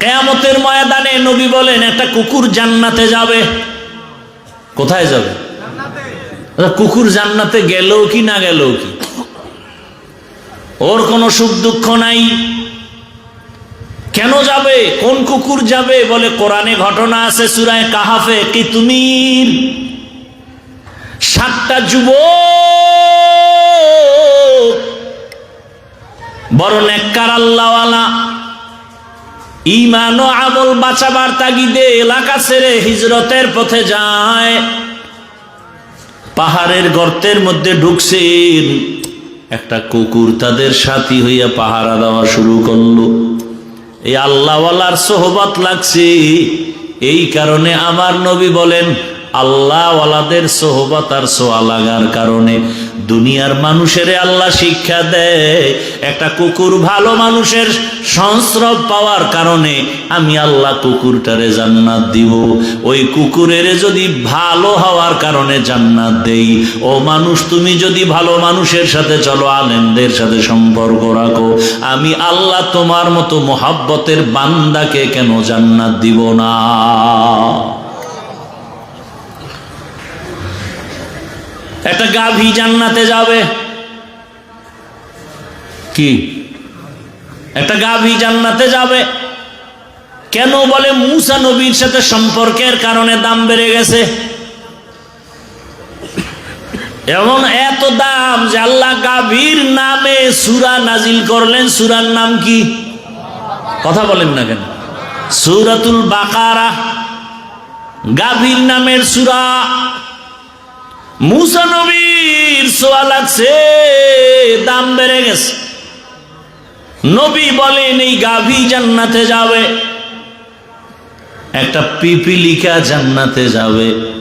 কেয়ামতের ময়দানে নবী বলেন একটা কুকুর জান্নাতে যাবে। কোথায় যাবে? আচ্ছা, কুকুর জান্নাতে গেলেও কি না গেলেও কি? ওর কোনো সুখ দুঃখ নাই। কেন যাবে? কোন কুকুর যাবে? বলে কোরআনে ঘটনা আছে সুরায় কাহাফে কি তুমি সাতটা যুব বড় নেককার আল্লাহওয়ালা ইমান ও আমল বাঁচাবার তাগিদে এলাকা ছেড়ে হিজরতের পথে যায়। পাহাড়ের গর্তের মধ্যে ঢুকছেন। একটা কুকুর তাদের সাথী হইয়া পাহারা দেওয়া শুরু করল। এই আল্লাহওয়ালার সোহবত লাগছে। এই কারণে আমার নবী বলেন, আল্লাহওয়ালাদের সোহবত আর সোয়া লাগার কারণে দুনিয়ার মানুষের আল্লাহ শিক্ষা দেয়। একটা কুকুর ভালো মানুষের সংস্রব পাওয়ার কারণে আমি আল্লাহ কুকুরটারে জান্নাত দিব। ওই কুকুরের যদি ভালো হওয়ার কারণে জান্নাত দেই। ও মানুষ, তুমি যদি ভালো মানুষের সাথে চলো, আলেমদের সাথে সম্পর্ক রাখো। আমি আল্লাহ তোমার মতো মোহাব্বতের বান্দাকে কেন জান্নাত দিব না? গাভী জান্নাতে যাবে। কি? একটা গাভী জান্নাতে যাবে। কেন বলে? মুসা নবীর সাথে সম্পর্কের কারণে দাম বেড়ে গেছে। এমন এত দাম যে আল্লাহ গাভীর নামে সুরা নাজিল করলেন। সুরার নাম কি? কথা বলেন না কেন? সুরাতুল বাকারা। গাভীর নামের সুরা। মুসা নবীর সোয়া লাগছে দাম বেড়ে গেছে। নবী বলেন, এই গাভী জান্নাতে যাবে। একটা পিপিলিকা জান্নাতে যাবে।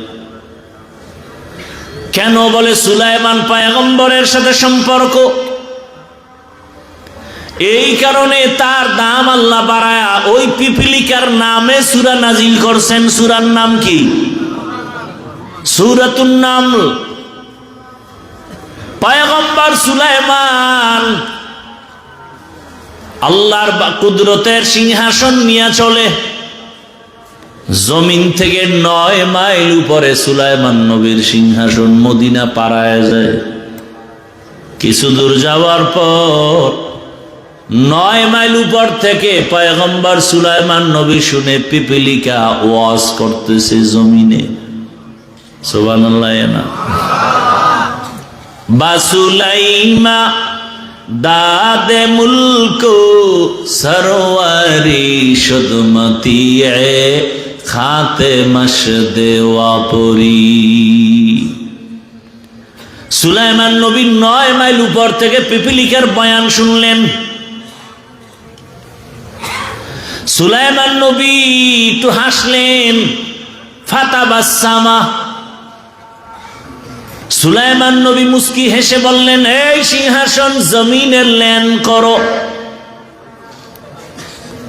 কেন বলে সুলাইমান পায়গম্বরের সাথে সম্পর্ক? এই কারণে তার দাম আল্লাহ বাড়ায়া ওই পিপিলিকার নামে সুরা নাজিল করছেন। সুরার নাম কি? সুরাতুন নাম পায়গম্বর সুলাইমান আল্লাহর কুদরতের সিংহাসন নিয়ে চলে। জমিন থেকে নয় মাইল উপরে সুলাইমান নবীর সিংহাসন মদিনা পাড়ায় যায়। কিছু দূর যাওয়ার পর নয় মাইল উপর থেকে পয়গম্বর সুলাইমান নবী শুনে পিপিলিকা ওয়াজ করতেছে জমিনে। সুবহানাল্লাহ, না। বাসুলাইমা সরওয়ারি শুদমতি খাতে মশ দেওয়াপুরি সুলাইমান নবী নয় মাইল উপর থেকে পিপিলিকার বয়ান শুনলেন। সুলাইমান নবী একটু হাসলেন ফাতাবাসামা সুলাইমান নবী মুস্কি হেসে বললেন, এই সিংহাসন জমিনের ল্যান করো।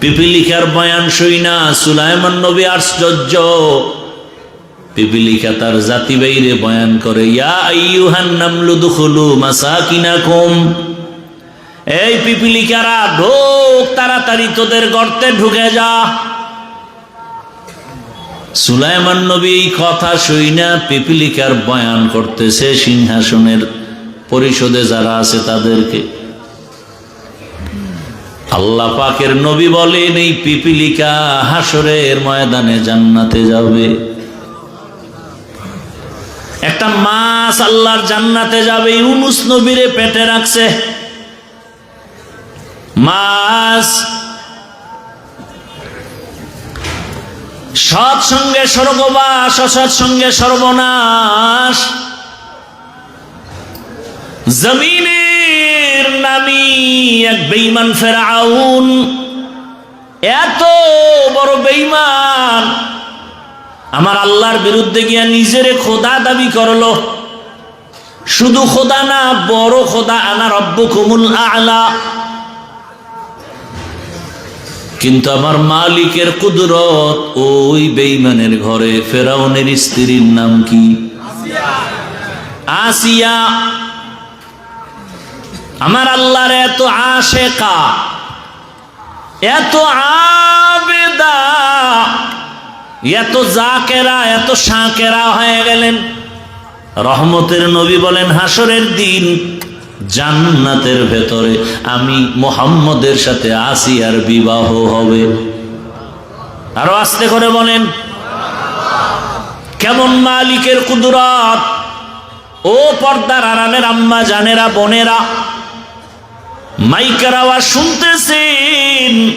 পিপিলিকার বয়ান শুই না, সুলাইমান নবী আশ্চর্য। পিপিলিকা তার জাতি বাইরে বয়ান করে এই পিপিলিকারা ঢোক, তাড়াতাড়ি তোদের গর্তে ঢুকে যা। সুলাইমান নবী এই কথা শুই না পিপিলিকার বয়ান করতেছে সিংহাসনের পরিষদে যারা আছে তাদেরকে। আল্লাহ পাকের নবী বলেন, এই পিপিলিকা হাসরের ময়দানে জান্নাতে যাবে। একটা মাছ আল্লাহর জান্নাতে যাবে, ইউনুস নবীরে পেটে রাখছে। মাছ সৎ সঙ্গে স্বর্গবাস অসৎ সঙ্গে সর্বনাশ। জমিনের নামি এক বেইমান ফেরাউন। এত বড় বেইমান আমার আল্লাহর বিরুদ্ধে গিয়া নিজেরে খোদা দাবি করল। শুধু খোদা না, বড় খোদা, আনা রব্বু কুমুল আলা। কিন্তু আমার মালিকের কুদরত, ওই বেইমানের ঘরে ফেরাউনের স্ত্রীর নাম কি? আসিয়া। আমার আল্লাহর এত আশেকা, এত আবে এত জাকেরা, এত সাঁকেরা হয়ে গেলেন। রহমতের নবী বলেন হাসরের দিন জান্নাতের ভেতরে আমি মোহাম্মদের সাথে আসিয়ার বিবাহ হবে। আরও আস্তে করে বলেন। কেমন মালিকের কুদরত। ও পর্দার আড়ালের আম্মা, জানেরা, বোনেরা। মাইকের আওয়াজ শুনতেছেন।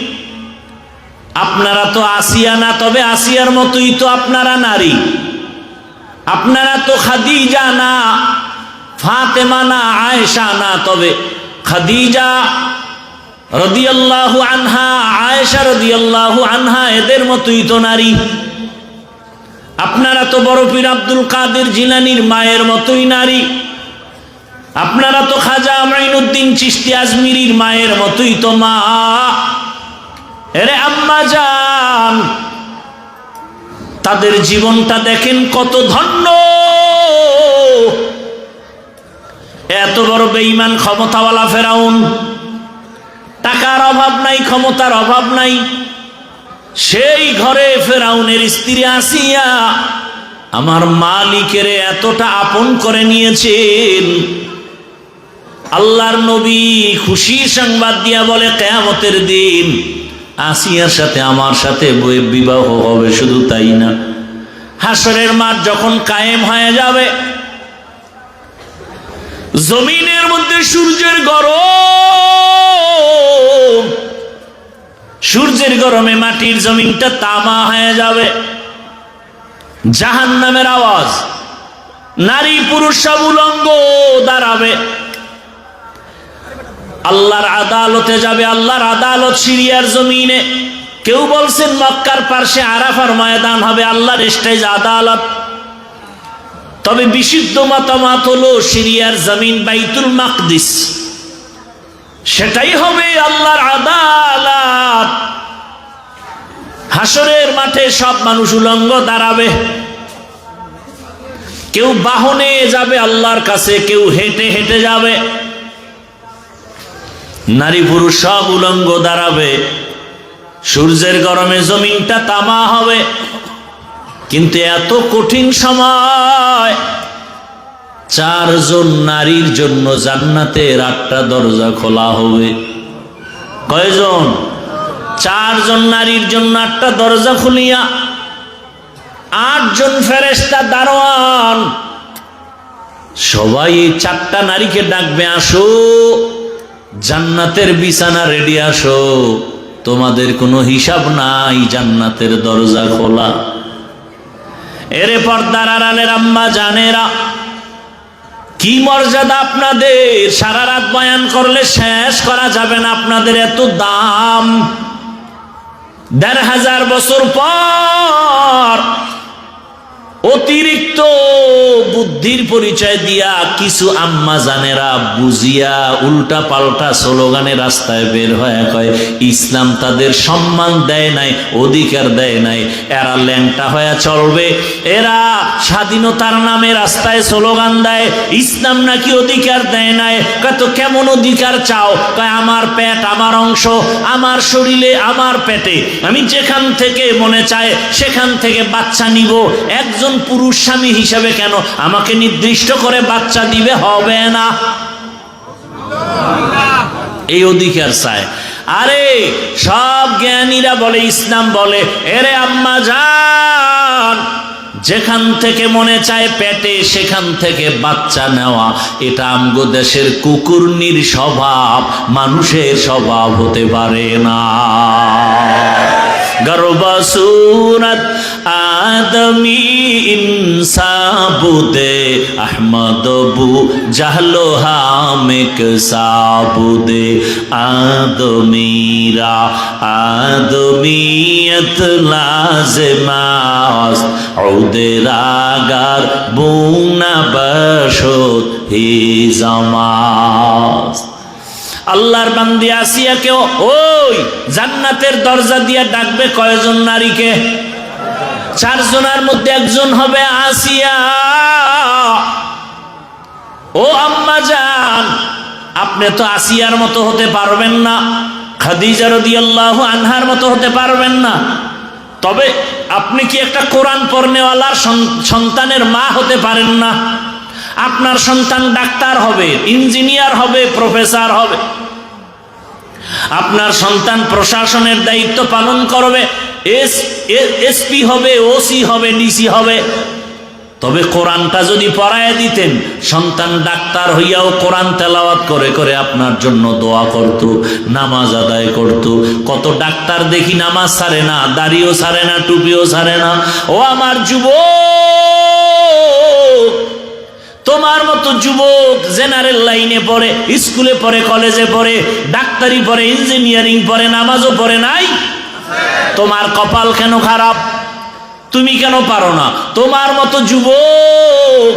আপনারা তো আসিয়া না, তবে আসিয়ার মতোই তো আপনারা নারী। আপনারা তো খাদিজা না। ফাতেমা না আয়েশা না, তবে খাদিজা রদিয়াল্লাহু আনহা, আয়েশা রদিয়াল্লাহু আনহা, এদের মতোই তো নারী। আপনারা তো বড় পীর আব্দুল কাদের জিলানির মায়ের মতোই নারী। আপনারা তো খাজা মাইনুদ্দিন চিস্তি আজমিরির মায়ের মতোই তো মা। এরে আম্মা যান তাদের জীবনটা দেখেন কত ধন্য। এত বড় বেঈমান ক্ষমতাওয়ালা ফেরাউন। টাকার অভাব নাই, ক্ষমতার অভাব নাই। সেই ঘরে ফেরাউনের স্ত্রী আসিয়া আমার মালিকের এতটা আপন করে নিয়েছেন। আল্লাহর নবী খুশি সংবাদ দিয়া বলে, কেয়ামতের দিন আসিয়ার সাথে আমার সাথে বিবাহ হবে, শুধু তাই না। হাসরের মাঠ যখন কায়েম হয়ে যাবে জমিনের মধ্যে সূর্যের গরম। সূর্যের গরমে মাটির জমিনটা তামা হয়ে যাবে। জাহান নামের আওয়াজ, নারী পুরুষ সব উলঙ্গ দাঁড়াবে। আল্লাহর আদালতে যাবে, আল্লাহর আদালত সিরিয়ার জমিনে। কেউ বলছেন, মক্কার পার্শ্বে আরাফার ময়দান হবে, আল্লাহর স্টেজ আদালত। তবে বিশুদ্ধ মতামত হলো সিরিয়ার জমিন বাইতুল মাকদিস। সেটাই হবে আল্লাহর আদালত। হাসরের মাঠে সব মানুষ উলঙ্গ দাঁড়াবে। কেউ বাহনে যাবে আল্লাহর কাছে, কেউ হেঁটে হেঁটে যাবে। নারী পুরুষ সব উলঙ্গ দাঁড়াবে। সূর্যের গরমে জমিনটা তামা হবে। কিন্তু এত কঠিন সময় চারজন নারীর জন্য জান্নাতের আটটা দরজা খোলা হবে। কয়জন? চারজন নারীর জন্য আটটা দরজা খুলিয়া আটজন ফেরেস্তা দারোয়ান সবাই এই চারটা নারীকে ডাকবে, আসো, জান্নাতের বিছানা রেডি, আসো। তোমাদের কোনো হিসাব নাই, জান্নাতের দরজা খোলা। এরে পর্দার আড়ালের আম্মা জানেরা, কি মর্যাদা আপনাদের? সারা রাত বয়ান করলে শেষ করা যাবে না আপনাদের এত দাম। দেড় হাজার বছর পর অতিরিক্ত বুদ্ধির পরিচয় দিয়া কিছু আম্মা জানেরা বুঝিয়া উল্টা পাল্টা স্লোগানে রাস্তায় বের হয়ে কয়, ইসলাম তাদের সম্মান দেয় নাই, অধিকার দেয় নাই। এরা ল্যাংটা হয়ে চলবে। এরা স্বাধীনতার নামে রাস্তায় স্লোগান দেয়, ইসলাম নাকি অধিকার দেয় নাই। কয়, তো কেমন অধিকার চাও? কয়, আমার পেট, আমার অংশ, আমার শরীরে, আমার পেটে। আমি যেখান থেকে মনে চায়, সেখান থেকে বাচ্চা নিব। একজন পুরুষ স্বামী হিসাবে কেন আমাকে নির্দিষ্ট করে বাচ্চা দিবে হবে না। এই অধিকার চায়। আরে, সব জ্ঞানীরা বলে, ইসলাম বলে, এরে আম্মা যান যেখান থেকে মনে চায় পেটে, সেখান থেকে বাচ্চা নেওয়া। এটা আমগো দেশের কুকুরনির স্বভাব, মানুষের স্বভাব হতে পারে না। গর্বসুরত আদমি ইনসাবুদে আহমদ বু জাহলো হামিক সাবুদে আদমিরা আদমিয়ত লাজমাস ওদের আগার বুনা বসত হি জামাস আল্লাহর বান্দি আসিয়াকে ওই, জান্নাতের দরজা দিয়ে ডাকবে কয়জন নারীকে? চারজনের মধ্যে একজন হবে আসিয়া। ও আম্মা যান আপনি তো আসিয়ার মতো হতে পারবেন না, খাদিজা রদিয়াল্লাহু আনহার মতো হতে পারবেন না। তবে আপনি কি একটা কোরআন পড়নেওয়ালার সন্তানের মা হতে পারেন না? আপনার সন্তান ডাক্তার হবে, ইঞ্জিনিয়ার হবে, প্রফেসর হবে। আপনার সন্তান প্রশাসনের দায়িত্ব পালন করবে এস এসপি হবে, ওসি হবে, ডিসি হবে। তবে কোরআনটা যদি পড়ায় দিতেন, সন্তান ডাক্তার হইয়াও কোরআন তেলাওয়াত করে করে আপনার জন্য দোয়া করত, নামাজ আদায় করত। কত ডাক্তার দেখি নামাজ সারে না, দাড়িও সারে না, টুপিও সারে না। ও আমার যুবক, তোমার মতো যুবক জেনারেল লাইনে পড়ে, স্কুলে পড়ে, কলেজে পড়ে, ডাক্তারি পড়ে, ইঞ্জিনিয়ারিং পড়ে, নামাজও পড়ে নাই। তোমার কপাল কেন খারাপ? তুমি কেন পারো না? তোমার মতো যুবক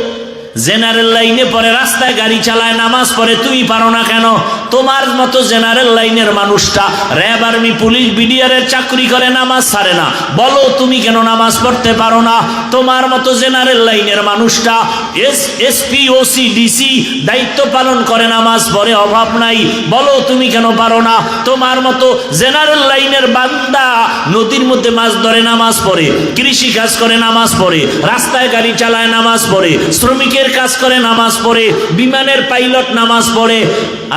জেনারেল লাইনে পরে রাস্তায় গাড়ি চালায়, নামাজ পড়ে তুমি পারো না কেন? তোমার মতো জেনারেল লাইনের মানুষটা র্যাব আর্মি, পুলিশ, বিডিআরের চাকরি করে, নামাজ ছাড়ে না। বলো, তুমি কেন নামাজ পড়তে পারো না? তোমার মতো জেনারেল লাইনের মানুষটা এস, এসপি, ওসি, ডিসি দায়িত্ব পালন করে, নামাজ পড়ে, অভাব নাই। বলো, তুমি কেন পারো না? তোমার মতো জেনারেল লাইনের বান্দা নদীর মধ্যে মাছ ধরে, নামাজ পড়ে কৃষি কাজ করে, নামাজ পড়ে, রাস্তায় গাড়ি চালায়, নামাজ পড়ে, শ্রমিকের কাজ করে নামাজ পড়ে, বিমানের পাইলট নামাজ পড়ে।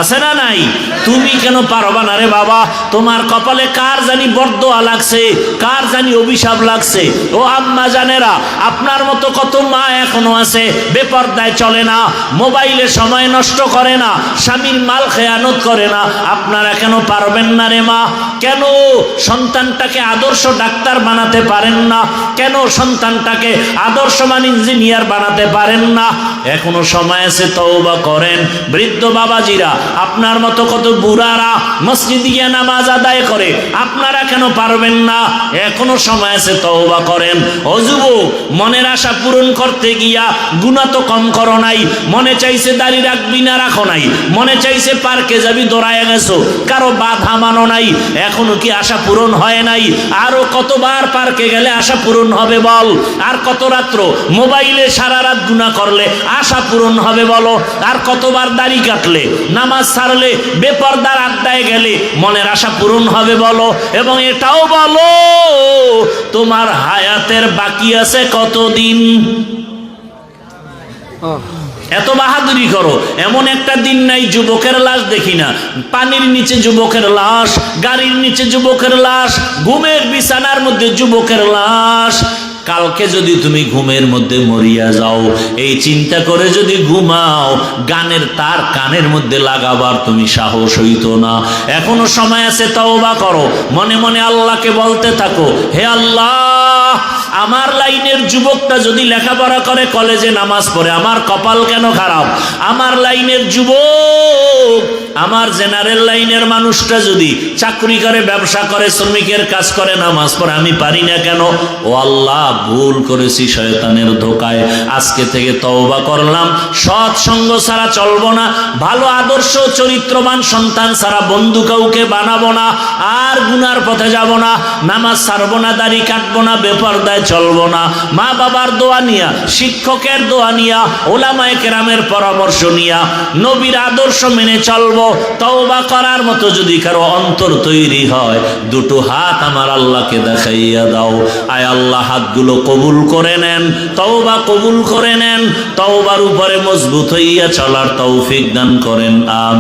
আছে না নাই? তুমি কেন পারবা না রে বাবা? তোমার কপালে কার জানি বরদোয়া লাগছে, কার জানি অভিশাপ লাগছে? ও আম্মা জানেরা, আপনার মতো কত মা এখনও আছে, বেপর্দায় চলে না, মোবাইলে সময় নষ্ট করে না, স্বামীর মাল খেয়ানত করে না। আপনারা কেন পারবেন না রে মা? কেন সন্তানটাকে আদর্শ ডাক্তার বানাতে পারেন না? কেন সন্তানটাকে আদর্শমান ইঞ্জিনিয়ার বানাতে পারেন না? এখনও সময় আছে তওবা করেন। বৃদ্ধ বাবাজিরা, আপনার মতো কত বুড়ারা মসজিদ গিয়ে নামাজ আদায় করে, আপনারা কেন পারবেন না? এখনও সময় আছে তওবা করেন। যুবক, মনের আশা পূরণ করতে গিয়া গুণা তো কম করো নাই, মনে চাইছে দাড়ি রাখবি না রাখো নাই, মনে চাইছে পার্কে যাবি দৌড়ায় গেছো, কারও বাধা মানো নাই, এখনও কি আশা পূরণ হয় নাই? আরও কতবার পার্কে গেলে আশা পূরণ হবে বল? আর কত রাত্র মোবাইলে সারা রাত গুণা করলে আশা পূরণ হবে, বলো। আর কতবার দাড়ি কাটলে, নামাজ ছাড়লে, বেপরদার আড্ডায় গেলে মনের আশা পূরণ হবে, বলো। এবং এটাও বলো, তোমার হায়াতের বাকি আছে কতদিন? এত বাহাদুরি করো। এমন একটা দিন নাই, যুবকের লাশ দেখি না। পানির নিচে যুবকের লাশ, গাড়ির নিচে যুবকের লাশ, ঘুমের বিছানার মধ্যে যুবকের লাশ। কালকে যদি তুমি ঘুমের মধ্যে মরিয়া যাও, এই চিন্তা করে যদি ঘুমাও, গানের তার কানের মধ্যে লাগাবার তুমি সাহস হইত না। এখনও সময় আছে, তওবা করো। মনে মনে আল্লাহকে বলতে থাকো, হে আল্লাহ, আমার লাইনের যুবকটা যদি লেখাপড়া করে, কলেজে নামাজ পড়ে, আমার কপাল কেন খারাপ? আমার লাইনের যুবক, আমার জেনারেল লাইনের মানুষটা যদি চাকরি করে, ব্যবসা করে, শ্রমিকের কাজ করে, নামাজ পড়ে, আমি পারি না কেন? ও আল্লাহ, ভুল করেছি শয়তানের ধোকায়। আজকে থেকে তওবা করলাম। সৎ সঙ্গ ছাড়া চলবো না। ভালো আদর্শ, চরিত্রবান সন্তান ছাড়া বন্ধু কাউকে বানাবো না। আর গুনার পথে যাব না। নামাজ ছাড়বো না, দাড়ি কাটবো না, বেপরদায় চলবো না মা বাবার দোয়া নিয়া, শিক্ষকের দোয়া নিয়া, ওলামায়ে কেরামের পরামর্শ নিয়া, নবীর আদর্শ মেনে চলবো, তওবা করার মতো যদি কারও অন্তর তৈরি হয়, দুটো হাত আমার আল্লাহকে দেখাইয়া দাও। আয় আল্লাহ, হাতগুলো কবুল করে নেন, তওবা কবুল করে নেন, তওবার উপরে মজবুত হইয়া চলার তৌফিক দান করেন আমি